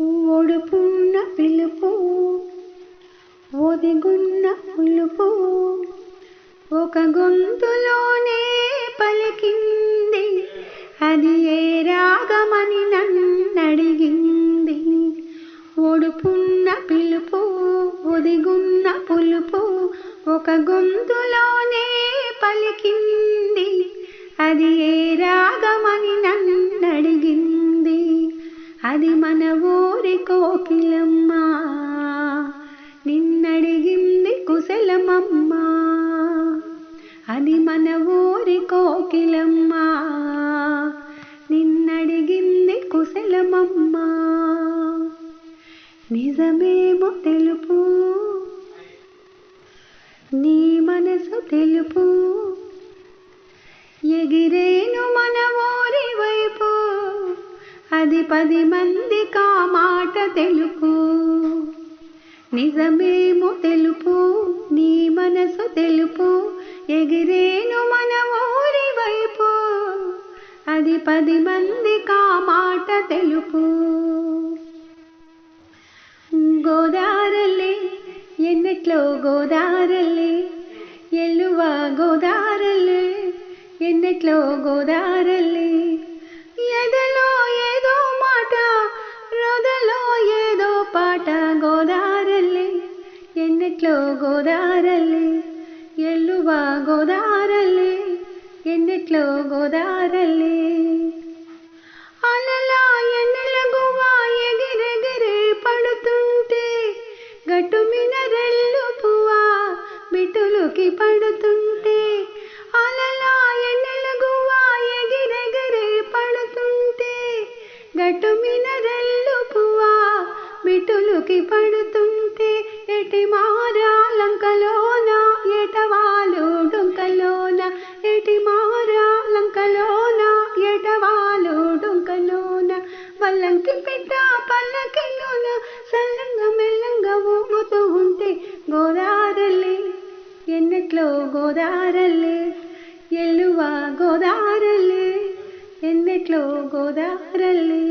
ఒడుపున్న పిలుపు ఒదిగున్న పులుపు ఒక గొంతులోనే పలికింది. అది ఏ రాగమని నన్నడిగింది? ఒడుపున్న పిలుపు ఒదిగున్న పులుపు ఒక గొంతులోనే పలికింది. అది ఏ రాగమని నన్నడిగింది? అది మనవో కోకిలమ్మ నిన్నడిగింది కుశలమమ్మ. అది మన ఊరి కోకిలమ్మ నిన్నడిగింది కుశలమమ్మ. నిజమేమో తెలుపు నీ మనసు తెలుపు ఎగిరే అది పది మంది మాట తెలుపు. నిజమేమో తెలుపు నీ మనసు తెలుపు ఎగిరేను మన ఊరి వైపు. అది పది మంది మాట తెలుపు. గోదారల్లి ఎన్నెట్లో గోదారల్లి ఎల్లువ గోదారల్లే ఎన్నెట్లో గోదారల్లే ఇంట్లో గోదారలే ఎల్లువ గోదారలే ఎన్నెట్లో గోదారలే. అలలా ఎన్నెల గువ్వ ఎగిరెగిరి పడుతుంటే గట్టు మీద రెల్లు పువ్వా బిటులుకి పడుతుంటే అలలా ఎన్నెల గువ్వ ఎగిరెగిరి పడుతుంటే వల్లంకి పెట్ట పల్లకిలోన సల్లంగా మెల్లంగా ఊగుతూ ఉంటే గోదారల్లే ఎన్నెట్లో గోదారల్లే ఎల్లువ గోదారల్లే ఎన్నెట్లో గోదారల్లే